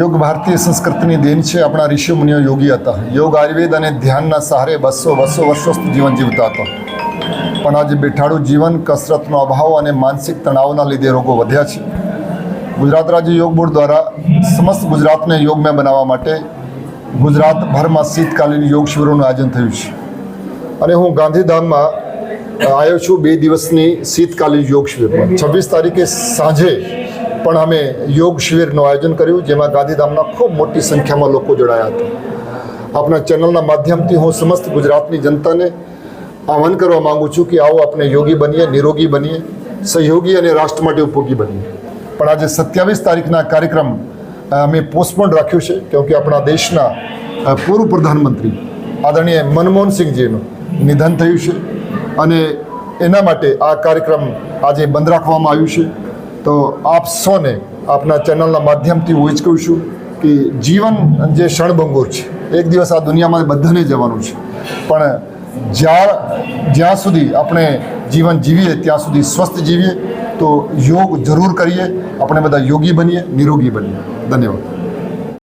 યોગ ભારતીય સંસ્કૃતિની દેન છે. આપણા ઋષિ મુનિઓ યોગી હતા. યોગ આયુર્વેદ અને ધ્યાનના સહારે બસો બસો વર્ષો જીવન જીવતા હતા. પણ આજે બેઠાડું જીવન, કસરતનો અભાવ અને માનસિક તણાવના લીધે રોગો વધ્યા છે. ગુજરાત રાજ્ય યોગ બોર્ડ દ્વારા સમસ્ત ગુજરાતને યોગમય બનાવવા માટે ગુજરાતભરમાં શીતકાલીન યોગ શિબિરોનું આયોજન થયું છે. અને હું ગાંધીધામમાં આવ્યો છું બે દિવસની શીતકાલીન યોગ શિબિરમાં છવ્વીસ તારીખે સાંજે પણ અમે યોગ શિબિરનું આયોજન કર્યું, જેમાં ગાંધીધામના ખૂબ મોટી સંખ્યામાં લોકો જોડાયા હતા. આપણા ચેનલના માધ્યમથી હું સમસ્ત ગુજરાતની જનતાને આહવાન કરવા માંગુ છું કે આવો આપણે યોગી બનીએ, નિરોગી બનીએ, સહયોગી અને રાષ્ટ્ર માટે ઉપયોગી બનીએ. પણ આજે સત્યાવીસ તારીખના કાર્યક્રમ અમે પોસ્ટપોન રાખ્યું છે, કેમકે આપણા દેશના પૂર્વ પ્રધાનમંત્રી આદરણીય મનમોહનસિંહજીનું નિધન થયું છે. અને એના માટે આ કાર્યક્રમ આજે બંધ રાખવામાં આવ્યું છે. તો આપ સૌને આપના ચેનલના માધ્યમથી હું એ જ કહું છું કે જીવન જે ક્ષણભંગુર છે, એક દિવસ આ દુનિયામાં બધાને જવાનું છે. પણ જ્યાં જ્યાં સુધી આપણે જીવન જીવીએ, ત્યાં સુધી સ્વસ્થ જીવીએ, તો યોગ જરૂર કરીએ, આપણે બધા યોગી બનીએ, નિરોગી બનીએ. ધન્યવાદ.